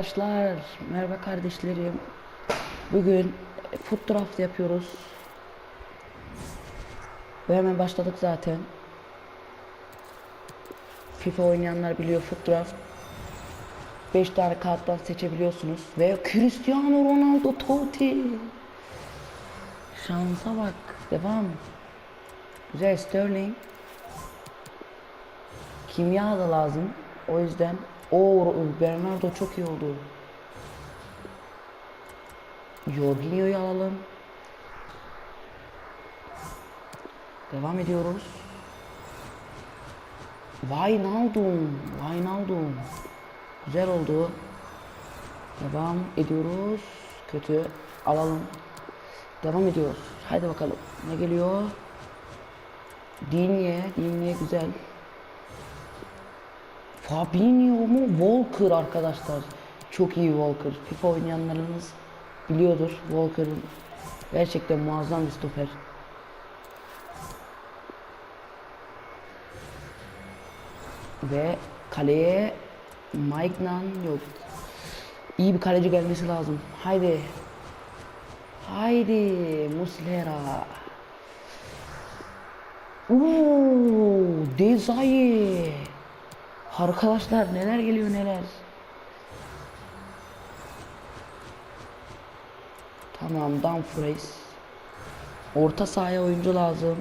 Arkadaşlar, merhaba kardeşlerim. Bugün foot draft yapıyoruz. Ve hemen başladık zaten. FIFA oynayanlar biliyor foot draft. 5 tane karttan seçebiliyorsunuz. Ve Cristiano Ronaldo Totti. Şansa bak. Devam. Güzel Sterling. Kimya da lazım. O yüzden o Bernardo çok iyi oldu. Jorginho'yu alalım. Devam ediyoruz. Wijnaldum. Wijnaldum. Güzel oldu. Devam ediyoruz. Kötü. Alalım. Devam ediyoruz. Haydi bakalım. Ne geliyor? Dinye. Dinye güzel. Fabinho mu? Walker arkadaşlar. Çok iyi Walker. FIFA oynayanlarınız biliyordur. Walker'ın gerçekten muazzam bir stoper. Ve kaleye Maignan yok. İyi bir kaleci gelmesi lazım. Haydi. Haydi Muslera. Uuu, Desailly. Arkadaşlar neler geliyor neler. Tamam Dumfries. Orta sahaya oyuncu lazım.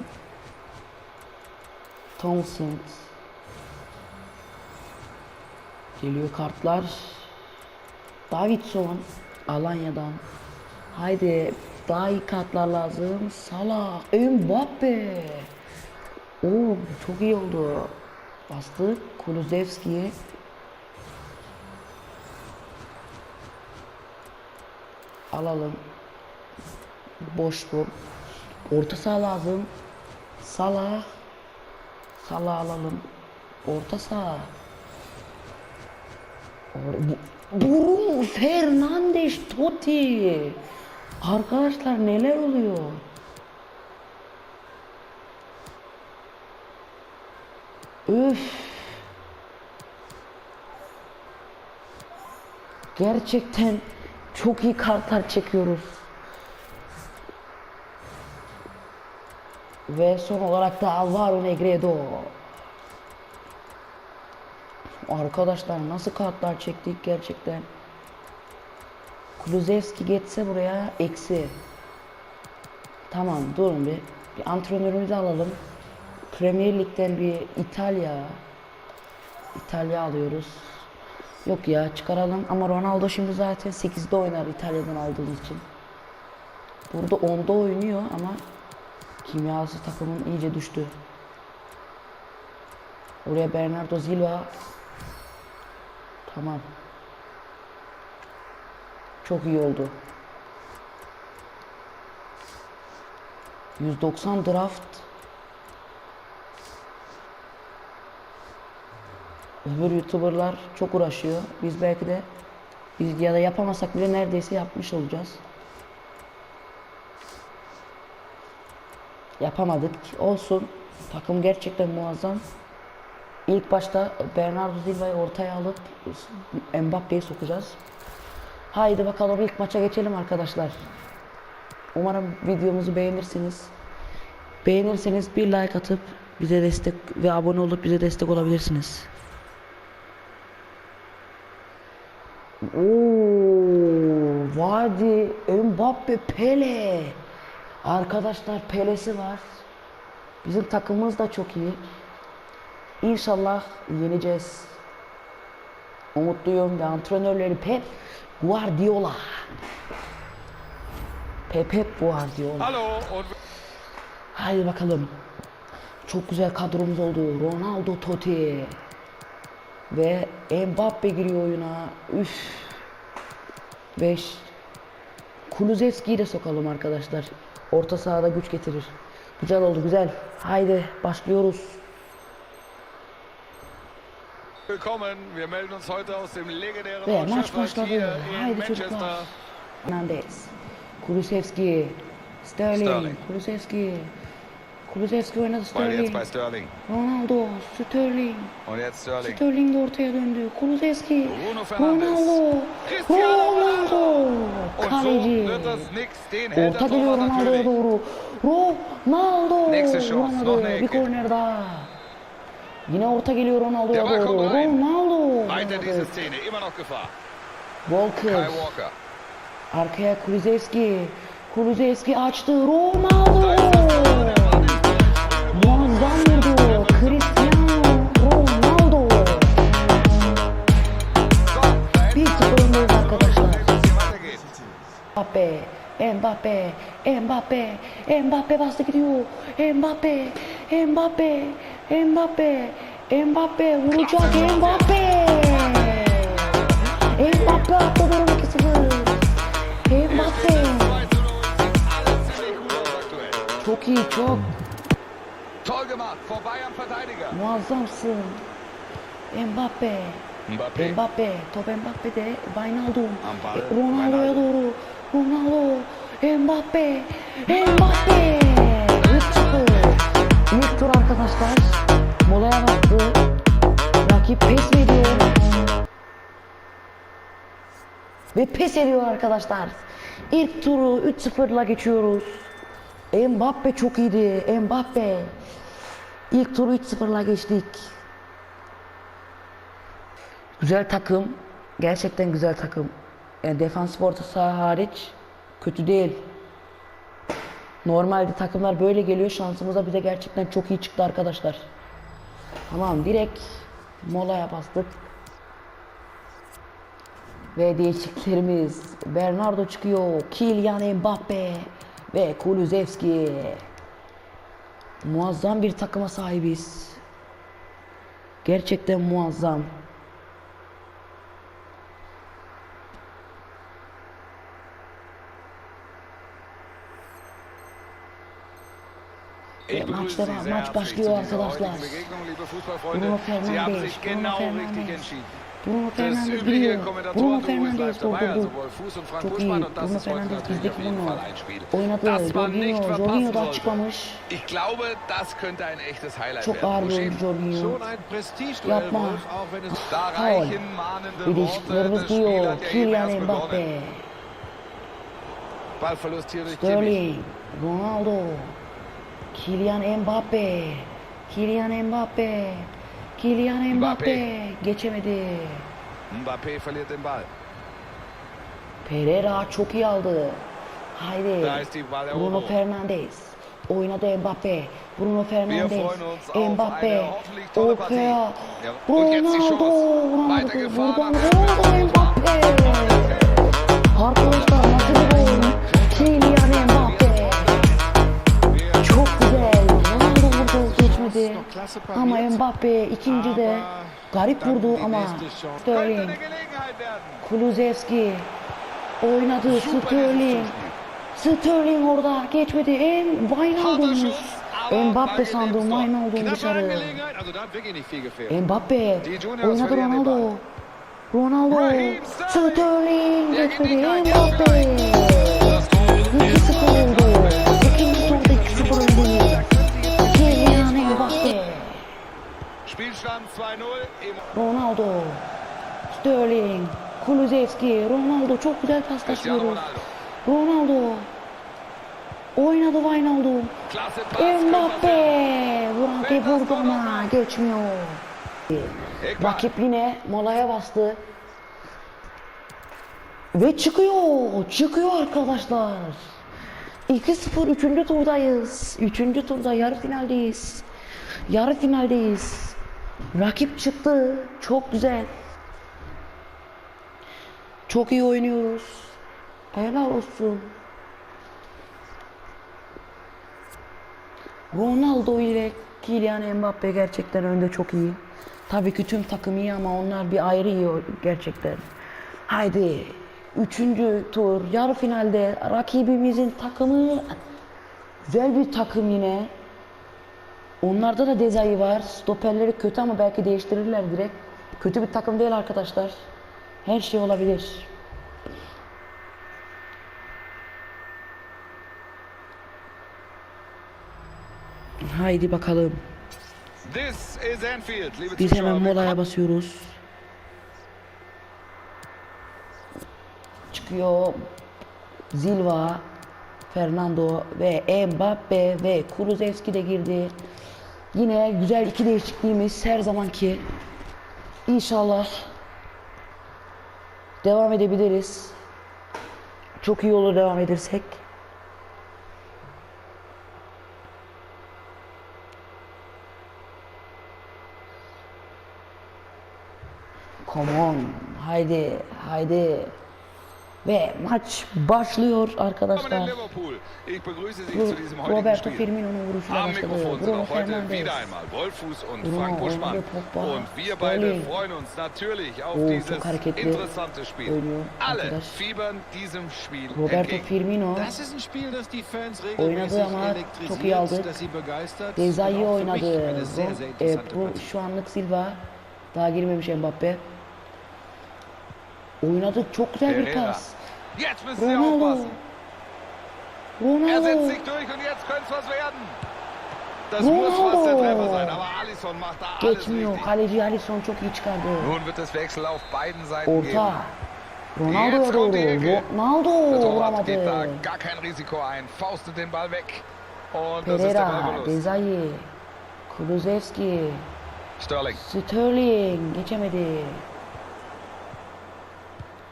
Townsend. Geliyor kartlar. Davidson. Alanya'dan. Haydi daha iyi kartlar lazım. Salah. Mbappe. Oo çok iyi oldu. Bastı. Kulusevski'ye. Alalım. Boş bu. Orta saha lazım. Salah. Salah alalım. Orta saha. Bruno Fernandes Totti. Arkadaşlar neler oluyor? Üf. Gerçekten çok iyi kartlar çekiyoruz. Ve son olarak da Alvaro Negredo. Arkadaşlar nasıl kartlar çektik gerçekten. Kulusevski geçse buraya eksi. Tamam durun bir. Bir antrenörümüzü alalım. Premier Lig'den bir İtalya. İtalya alıyoruz. Yok ya çıkaralım ama Ronaldo şimdi zaten 8'de oynar İtalya'dan aldığımız için. Burada 10'da oynuyor ama kimyası takımın iyice düştü. Oraya Bernardo Silva. Tamam. Çok iyi oldu. 190 draft Öbür youtuberlar çok uğraşıyor. Biz belki de biz ya da yapamasak bile neredeyse yapmış olacağız. Yapamadık. Olsun. Takım gerçekten muazzam. İlk başta Bernardo Silva'yı ortaya alıp Mbappe'yi sokacağız. Haydi bakalım ilk maça geçelim arkadaşlar. Umarım videomuzu beğenirsiniz. Beğenirseniz bir like atıp bize destek ve abone olup bize destek olabilirsiniz. Oo, Vadi, Mbappe, Pele. Arkadaşlar Pele'si var. Bizim takımımız da çok iyi. İnşallah yeneceğiz. Umutluyum ve antrenörleri Pep Guardiola. Pep Pep Guardiola. Hallo und Haydi bakalım. Çok güzel kadromuz oldu. Ronaldo Totti. Ve Mbappe giriyor oyuna. Üf. 5. Kulusevski'yi de sokalım arkadaşlar. Orta sahada güç getirir. Güzel oldu güzel. Haydi başlıyoruz. willkommen. Wir melden uns heute aus dem legendären Ve maç başladı. Haydi çocuklar. Fernandes. Kulusevski. Sterling. Sterling. Kulusevski. Kulusevski oynadı Sterling. Sterling. Ronaldo, Sterling. Sterling. Sterling de ortaya döndü. Kulusevski. Ronaldo. Ronaldo. Kaleci. Orta geliyor Ronaldo'ya doğru. Ronaldo. Eine Bir korner daha. Yine orta geliyor Ronaldo'ya doğru. Ronaldo. Walker. Arkaya Kulusevski. Kulusevski açtı. Ronaldo. Mbappe, Mbappe, Mbappe, Mbappe bastı gidiyor. Mbappe, Mbappe, Mbappe, Mbappe vuracak Mbappe. Mbappe durum 2-0. Mbappe. 2 zu 0. Sieht alles ziemlich gut aus aktuell. Çok iyi çok. Toll gemacht. Vorbei am Verteidiger. Muazzamsın. Mbappe. Mbappé. Mbappe, top Mbappe'de Wijnaldum. Ronaldo'ya doğru. Ronaldo, Mbappe, Mbappe. 3-0. İlk tur arkadaşlar. Molaya baktı. Rakip pes ediyor. Ve pes ediyor arkadaşlar. İlk turu 3-0'la geçiyoruz. Mbappe çok iyiydi. Mbappe. İlk turu 3-0'la geçtik. Güzel takım. Gerçekten güzel takım. Yani defans orta saha hariç kötü değil. Normalde takımlar böyle geliyor. Şansımıza bize gerçekten çok iyi çıktı arkadaşlar. Tamam direkt molaya bastık. Ve değişikliklerimiz Bernardo çıkıyor, Kylian Mbappe ve Kulusevski. Muazzam bir takıma sahibiz. Gerçekten muazzam. Match herzlich zu başlıyor arkadaşlar. Bruno Fernandes, Bruno Fernandes. Bruno Fernandes giriyor. Bruno Fernandes doldurdu. Çok iyi. Bruno Fernandes natürlich bizde auf jeden bunu. Fall ein Spiel, Oynadı. Jorginho, Jorginho da sollte. çıkmamış. Ich glaube, das könnte ein echtes Highlight Çok ağır bir oyuncu Jorginho. Yapma. Mahnende Bir değişikliklerimiz diyor. Kylian Mbappe. Sterling, Ronaldo, Kylian Mbappe, Kylian Mbappe, Kylian Mbappe Mbappe. geçemedi. Mbappé verliert den Ball. Pereira çok iyi aldı. Haydi. Bruno. Fernandes. Oynadı Mbappe. Bruno Fernandes. Mbappe. Ortaya. Ronaldo. Ronaldo. Buradan Ronaldo Mbappe. Arkadaşlar nasıl bir gol? Kylian Mbappe. Ama. Mbappe ikinci de garip vurdu ama Sterling. Kulusevski oynadı Sterling. Sterling orada geçmedi. En Wijnaldum. Mbappe sandım Wijnaldum dışarı. Mbappe oynadı Ronaldo. Ronaldo. Sterling. Geçmedi. Mbappe. Das Tor 2-0 Spielstand 2-0 im Ronaldo. Sterling. Kulusevski. Ronaldo çok güzel paslaşıyoruz. Ronaldo. Oynadı Wijnaldum. Mbappe. Vuranti vurdu ama geçmiyor. Rakip yine molaya bastı. Ve çıkıyor. Çıkıyor arkadaşlar. 2-0 3. turdayız. 3. turda yarı finaldeyiz. Yarı finaldeyiz. Rakip çıktı. Çok güzel. Çok iyi oynuyoruz. Helal olsun. Ronaldo ile Kylian Mbappe gerçekten önde çok iyi. Tabii ki tüm takım iyi ama onlar bir ayrı iyi gerçekten. Haydi. Üçüncü tur yarı finalde rakibimizin takımı güzel bir takım yine. Onlarda da Dezayı var. Stoperleri kötü ama belki değiştirirler direkt. Kötü bir takım değil arkadaşlar. Her şey olabilir. Haydi bakalım. Biz hemen molaya basıyoruz. Çıkıyor Zilva, Fernando ve Mbappe ve Kulusevski de girdi. Yine güzel iki değişikliğimiz her zamanki. İnşallah devam edebiliriz. Çok iyi olur devam edersek. Come on. Haydi, haydi. Ve maç başlıyor arkadaşlar. Liverpool. Ich begrüße Sie Ro- zu diesem heutigen Roberto Spiel. Firmino'nun vuruşuyla başladı. Bruno Fernandes. Bruno, Pogba, Und wir beide freuen uns natürlich auf Oh, dieses çok hareketli interessante Spiel. oynuyor Alle arkadaş. fiebern diesem Spiel Roberto. Firmino Das ist ein Spiel, das die Fans Oynadı regelmäßig ama çok iyi elektrisiert, das sie begeistert. Oynadı. e, şu anlık Silva. Daha girmemiş Mbappe. Oynadı çok güzel bir pas. Jetzt müssen Sie aufpassen. Er setzt sich durch und jetzt könnte es was werden. Das muss fast der. Treffer sein, aber Alisson macht da alles Geçmiyor. richtig. Kaleci Alisson çok iyi çıkardı. Nun wird es Wechsel auf beiden Seiten geben. Orta. Ronaldo'ya Jetzt doğru. kommt die Ecke. Ronaldo Der Torwart geht da vuramadı. gar kein Risiko ein, faustet den Ball weg. Und das ist der Pereira, Ballverlust. Dezayi, Kulusevski, Sterling, Sterling geçemedi.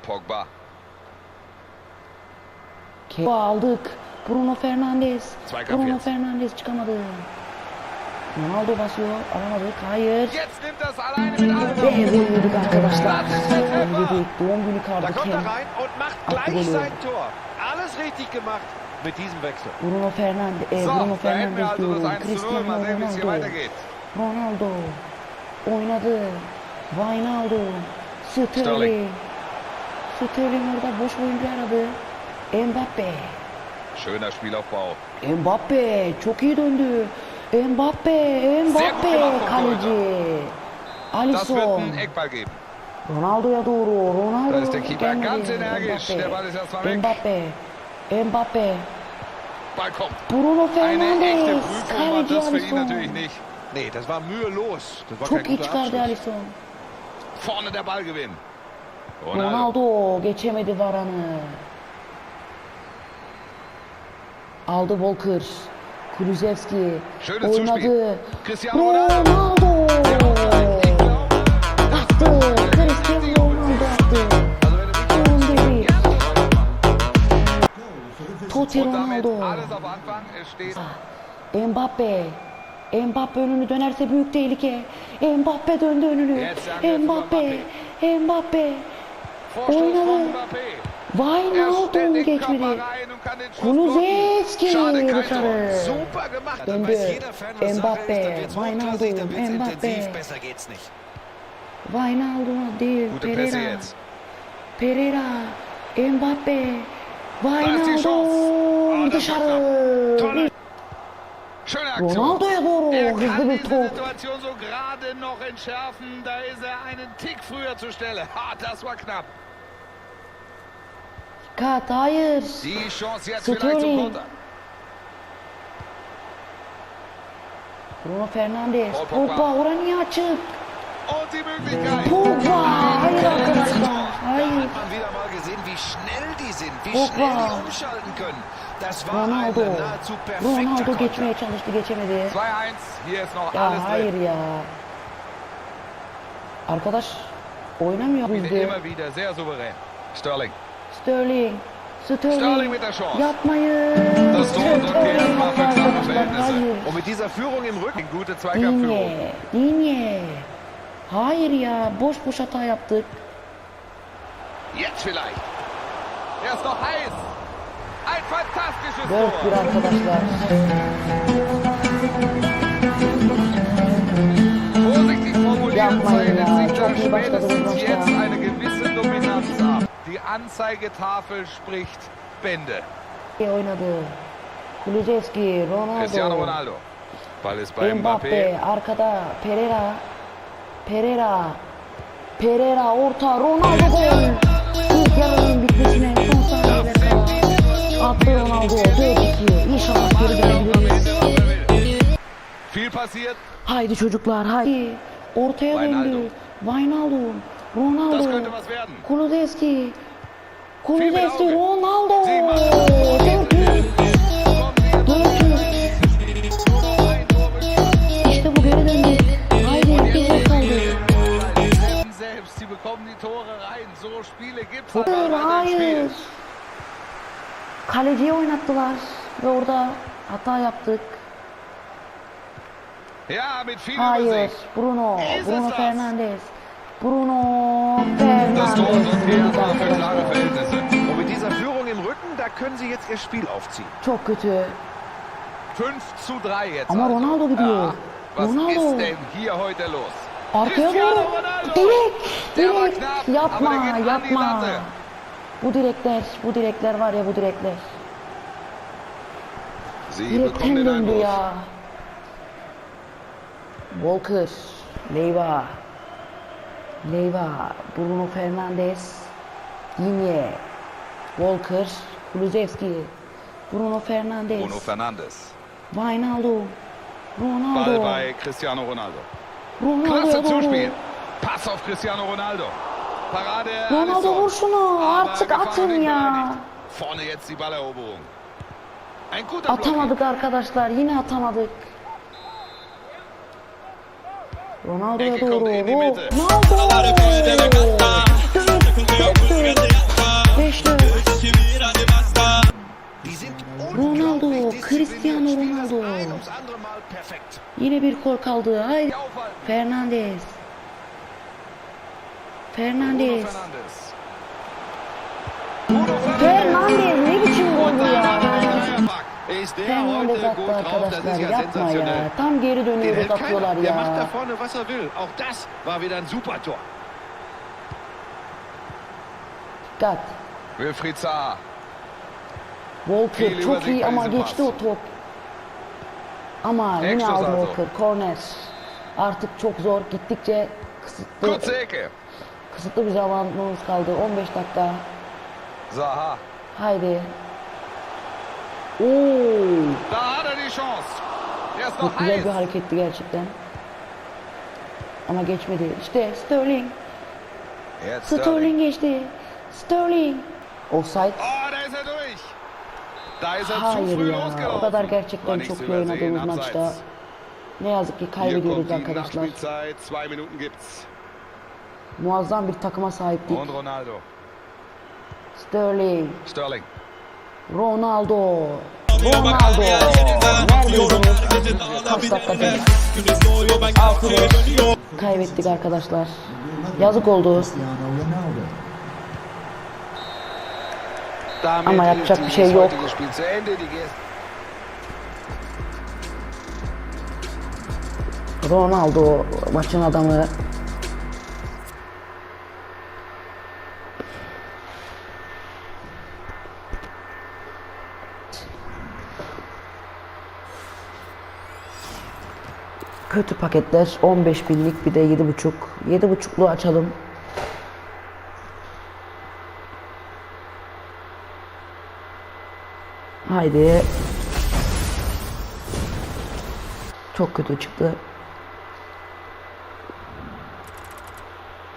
Pogba. Ke- aldık. Bruno Fernandes. Bruno. Fernandes çıkamadı. Ronaldo basıyor. Alamadık. Hayır. Ve yedik arkadaşlar. Gol yedik. Doğum günü gemacht mit diesem Wechsel. Bruno Fernandes. E, Bruno Fernandes diyorum. 1 zu 0. Cristiano Ronaldo. Ronaldo. Oynadı. Sterling. Sterling. Sterling orada boş oyuncu aradı. Mbappe. Schöner Spielaufbau. Mbappe çok iyi döndü. Mbappe, Mbappe kaleci. Alisson. Ronaldo'ya doğru. Ronaldo. Da ist der Keeper ganz energisch. Mbappe. Der Ball ist erstmal weg. Mbappe. Mbappe. Ball kommt. Bruno Eine echte Fernandes. Prüfung war Kaleci das für ihn Alisson. natürlich nicht. Nee, das war mühelos. Das war Çok kein guter Abschluss. Alisson. Vorne der Ballgewinn. Ronaldo. Ronaldo geçemedi Varan'ı. Aldı Volker. Kulusevski. Oynadı. Ronaldo. Ronaldo. Attı. Cristiano Ronaldo attı. Devir. Totti Ronaldo. steht Mbappe. Mbappe önünü dönerse büyük tehlike. Mbappe döndü önünü. Mbappe. Mbappe. Oynadı. Körper geçmedi. Rein und kann den Schuss blocken. Kulusevski Schade, kein Tor. dışarı. super gemacht. Dann Döndü. weiß jeder Fan, was Sache Mbappe, ist. Dann wird's hochklassig, dann wird's Wijnaldum, intensiv. Mbappe. Besser geht's nicht. Wijnaldum değil. Gute Pässe Pereira. jetzt. Pereira. Mbappe. ist die Chance. Wijnaldum Oh, das war knapp. Tolle. dışarı. Schöne Aktion. Ronaldo'ya doğru. Er Hızlı kann bir diese top. Situation so gerade noch entschärfen. Da ist er einen Tick früher zur Stelle. Ha, das war knapp. Kat hayır. Sterling. Bruno Fernandes. Pogba. Oranı niye açık? Pogba. Hayır arkadaşlar. Hayır. Pogba. Ronaldo. Ronaldo geçmeye çalıştı geçemedi. 2-1. Hier ist noch Ya hayır ya. Arkadaş oynamıyor bizde. Sterling. Sterling. Sterling. Sterling mit der Chance. Yapmayın. Das Tor sorgt Sterling erstmal für klare. Verhältnisse. Und mit dieser Führung im Rücken. Gute Zweikampfführung. Dinye. Dinye. Hayır ya. Boş boş hata yaptık. Jetzt vielleicht. Er ist noch heiß. Ein fantastisches 4-1 Tor. arkadaşlar. Vorsichtig formuliert zeichnet sich da spätestens jetzt eine gewisse Dominanz Anzeigetafel spricht Bände. Oynadı. Kulusevski, Cristiano Ronaldo. Ball ist bei Mbappe, Mbappé. arkada Pereira, Pereira, Pereira orta, Ronaldo gol. İlk yarının bitmesine son saniyeler kala. Attı Ronaldo 4-2. İnşallah geri gelebiliriz. Will. passiert. Haydi çocuklar haydi. Ortaya döndü. Wijnaldum. Ronaldo. Kulusevski. Auge. Ronaldo. Dört yüz. İşte bu geri döndü. Haydi gol kaldı. Selbst, sie bekommen die Tore rein. So Spiele gibt's Hayır, hayır. Kaleciyi oynattılar ve orada hata yaptık. Hayır. Bruno, Ist es Bruno? Fernandes. Das Tor sorgt erstmal für klare Verhältnisse. Und mit dieser Führung im Rücken, da können sie jetzt ihr Spiel aufziehen. Çok kötü. 5 zu 3 jetzt. Ama also. Ronaldo gidiyor. Ja, was Ronaldo. ist denn hier heute los? Arkaya doğru. Direkt, direkt. aber Yapma, yapma. Bu direkler, bu direkler var ya bu direkler. Sie bekommen Direkten den döndü ya. Walker, Leyva. Leyva, Bruno Fernandes, Digne, Walker, Kulusevski, Bruno Fernandes, Bruno Fernandes. Wijnaldum, Ball Ronaldo, bei Cristiano Ronaldo. Ronaldo'ya Klasse. Zuspiel. Pass auf Cristiano Ronaldo. Parade. Ronaldo vur şunu, artık atın ya. Vorne jetzt die Balleroberung. Atamadık arkadaşlar, yine atamadık. Ronaldo'ya doğru. Ronaldo! Ronaldo, Cristiano Ronaldo. Yine bir gol kaldı. Haydi. Aufhalten. Fernandes. Bruno Heute attı arkadaşlar. Yapma ya. Tam geri dönüyoruz atıyorlar keiner. Der macht da ya. vorne, was er will. Auch das war wieder ein super Tor. Dikkat. Wilfried Zaha. Walker çok iyi ama geçti o top. Ama yine aldı Walker. Corner. Artık çok zor. Gittikçe kısıtlı, kısıtlı bir zamanımız kaldı. 15 dakika. Zaha. Haydi. Oo, Da die Chance. Çok güzel bir hareketti gerçekten. Ama geçmedi. İşte Sterling. Jetzt Sterling. Geçti. Sterling. Offside. Oh, da ist er durch. Da ist er zu Hayır früh ya. losgelaufen. O kadar gerçekten çok iyi oynadığımız maçta ne yazık ki kaybediyoruz arkadaşlar. Muazzam bir takıma. Und Ronaldo. Sterling. Sterling. Ronaldo. Ronaldo. Neredeydiniz? Kaç dakikadır? Altı. Kaybettik arkadaşlar. Yazık oldu. Ama yapacak bir şey yok. Ronaldo maçın adamı. Kötü paketler 15 binlik bir de 7,5. 7,5'lu açalım. Haydi. Çok kötü çıktı.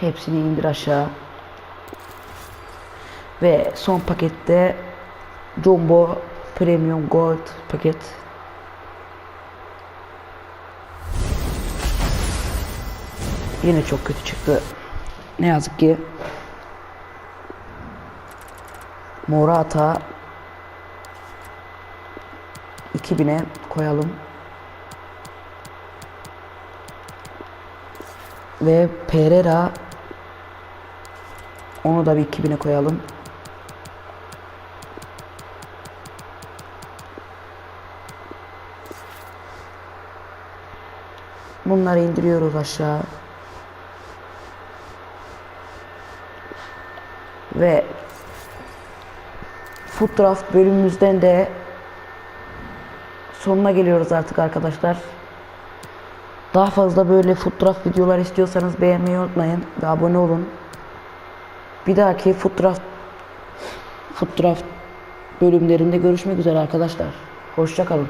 Hepsini indir aşağı. Ve son pakette Jumbo Premium Gold paket. Yine çok kötü çıktı. Ne yazık ki. Morata 2000'e koyalım. Ve Pereira onu da bir 2000'e koyalım. Bunları indiriyoruz aşağı. Ve Foot Draft bölümümüzden de sonuna geliyoruz artık arkadaşlar. Daha fazla böyle fotoğraf videolar istiyorsanız beğenmeyi unutmayın ve abone olun. Bir dahaki fotoğraf fotoğraf bölümlerinde görüşmek üzere arkadaşlar. Hoşça kalın.